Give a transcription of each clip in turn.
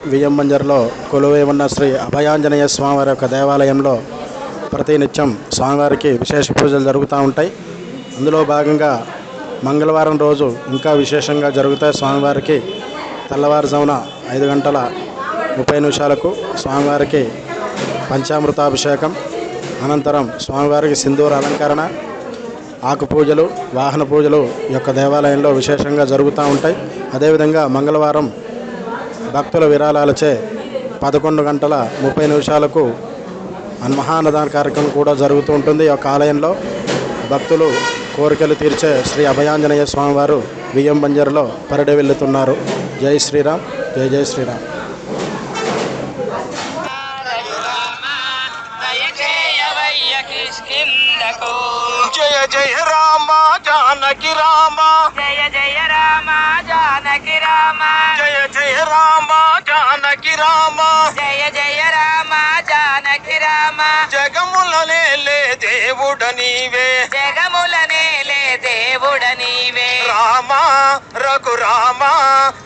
వియ్యం మంజర్లో కొలువై ఉన్న శ్రీ అభయాంజనేయ స్వామివారి యొక్క దేవాలయంలో ప్రతినిత్యం స్వామివారికి విశేష పూజలు జరుగుతూ ఉంటాయి. అందులో భాగంగా మంగళవారం రోజు ఇంకా విశేషంగా జరుగుతాయి స్వామివారికి తెల్లవారుజామున ఐదు గంటల ముప్పై నిమిషాలకు స్వామివారికి పంచామృతాభిషేకం అనంతరం స్వామివారికి సింధూర అలంకరణ ఆకు పూజలు వాహన పూజలు యొక్క దేవాలయంలో విశేషంగా జరుగుతూ ఉంటాయి. అదేవిధంగా మంగళవారం భక్తుల విరాళాలచే పదకొండు గంటల ముప్పై నిమిషాలకు అన్ మహాన్నదాన కార్యక్రమం కూడా జరుగుతూ ఉంటుంది. ఈ యొక్క ఆలయంలో భక్తులు కోరికలు తీర్చే శ్రీ అభయాంజనేయ స్వామివారు బియ్యం బంజరులో పరిడి వెళ్తున్నారు. జై శ్రీరామ్ జై జై శ్రీరామ్. జయ జయ రామ జానకి రామ. జయ జయ రామ. జానకి రామ. జయ జయ రామ జానకి రామ. జయ జయ రామ జానకి రామ. జగముల నేలే దేవుడ నీవే. జగముల నేలే దేవుడ నీవే. రామ రఘురామ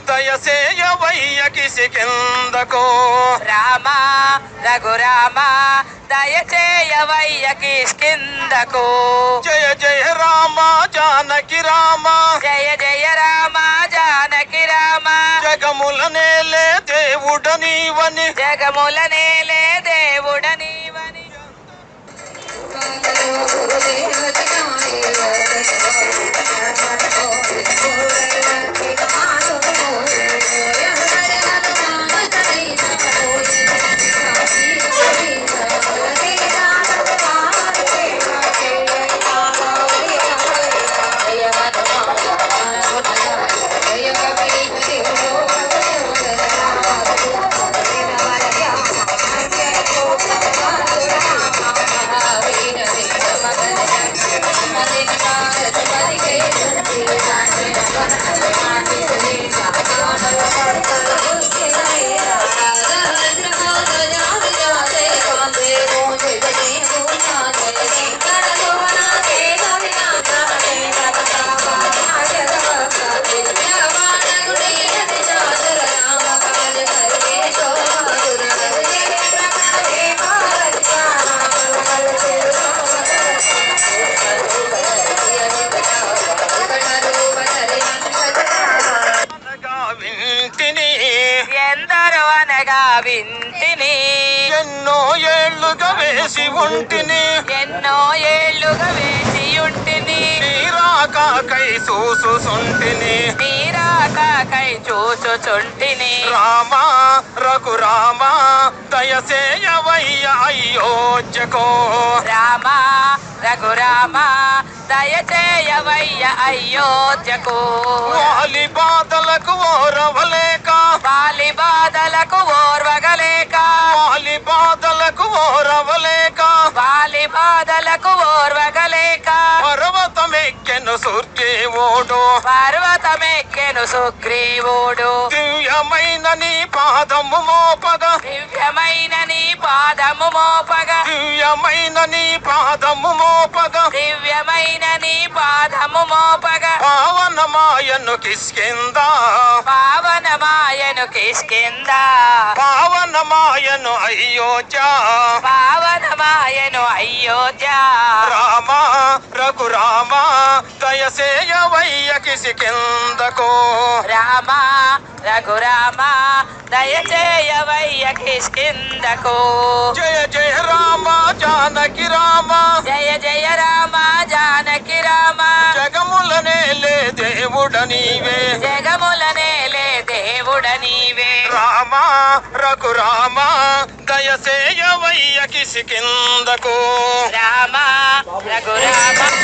దయసేయ వయ్య కిసికిందకో రామ రఘురామ దయచేయవయ్య కిష్కిందకు జయ జయ రామ జానకి రామ. జయ జయ రామ. నీవని జగముల నేలే దేవుడ నీవని వేసి ఉంటిని. ఎన్నో ఏళ్ళుగా వేచి ఉంటిని నీరాకాకై చూసుసుంటిని నీరాకై చూచుచుంటిని రామ రఘురామ దయసేయవయ్య అయోధ్యకో రామ రఘురామ దయచేయవయ్య అయోధ్యకు వాలి బాధలకు బాధలకు ఓర్వగలేక. పర్వతమెక్కెను సూర్యేవోడు పర్వతమెక్కెను సుగ్రీవుడు దివ్యమైన నీ పాదము మోపగా. దివ్యమైన నీ పాదము మోపగా. దివ్యమైన నీ పాదము మోపగా. దివ్యమైన నీ పాదము మోపగా. పావనమాయను కిష్కిందా. పావనమాయను కిష్కింద. పావనమాయను అయోధ్య. పావనమాయను అయోధ్య. రామ రఘురామ దయసేయవయ్య కిసికిందకో రామ రఘురామ దయచేయవయ్య కిష్కిందకు జయ జయ రామ జానకి రామ. జయ జయ రామ జానకి రామ. జగముల నేలే దేవుడ నీవే. రామ రఘురామ దయసేయవయ్య కిసికిందకో. రామ రఘురామ.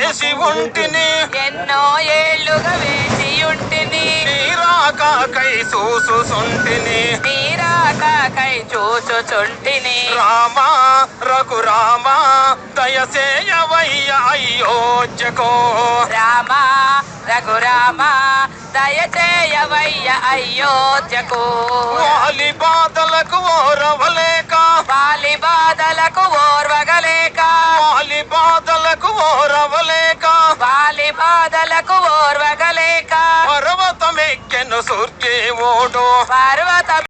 వేసి ఉంటిని. ఎన్నో ఏళ్ళుగా వేచి ఉంటిని. నీరాకై చూసుసుంటిని. నీరాకై చూచుచుంటిని రామా రఘురామా దయసేయవయ్య అయోధ్యకో. రామ రఘురామ దయచేయవయ్య అయోధ్యకు. వాలి బాధలకు ఓరవలేక. వాలి బాధలకు బాధలకు ఓర్వగలేక పర్వతమెక్కెను సూర్యేవోడు పర్వత